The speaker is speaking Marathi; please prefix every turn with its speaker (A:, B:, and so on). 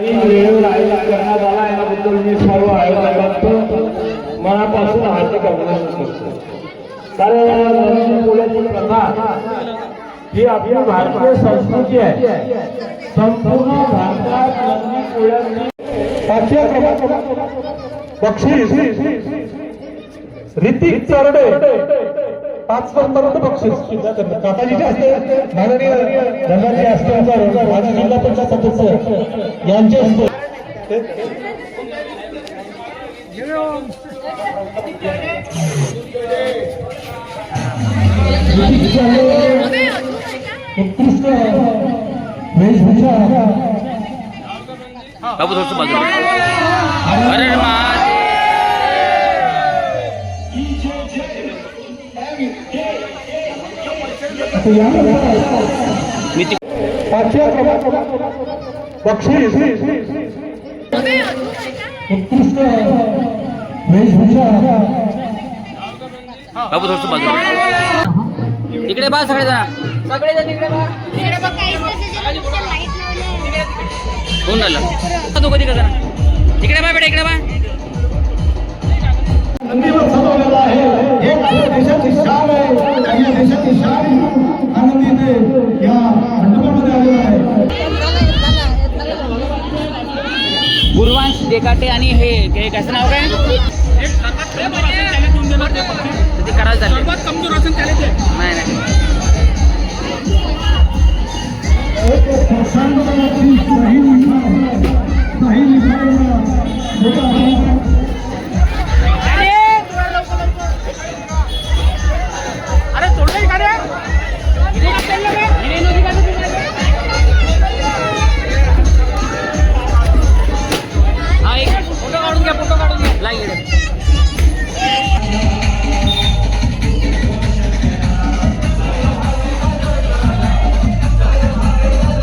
A: वेळेवर आयोजन करण्यात आला याबद्दल मी सर्व आयोजकांचं मनापासून हार्दिक अभिनंदन करतो. कारण नवीन पोळ्याची प्रथा ही आपली भारतीय संस्कृती आहे. संपूर्ण भारतात नंदी पोळ्याची बक्षीस ऋतिक चरडे पाच पर्यंत बक्षीस. काकाजी असते माननीय धनराजी असते माजी जिल्हा परिषद सदस्य यांचे चरडे उत्कृष्ट वेशभूषा.
B: बाबू थोडस बाजूला अरे
A: पाचव्या क्रमांक बक्षीस उत्कृष्ट वेशभूषा
B: बाबू थोडस बाजूला. इकडे बा सगळे जण सगळे जण इकडे बा कोण झालं तिकडे बा बेटा इकडे बा गुरुवांश देकाटे आणि हे कसं नाव काय? करायला
C: झालं? नाही नाही.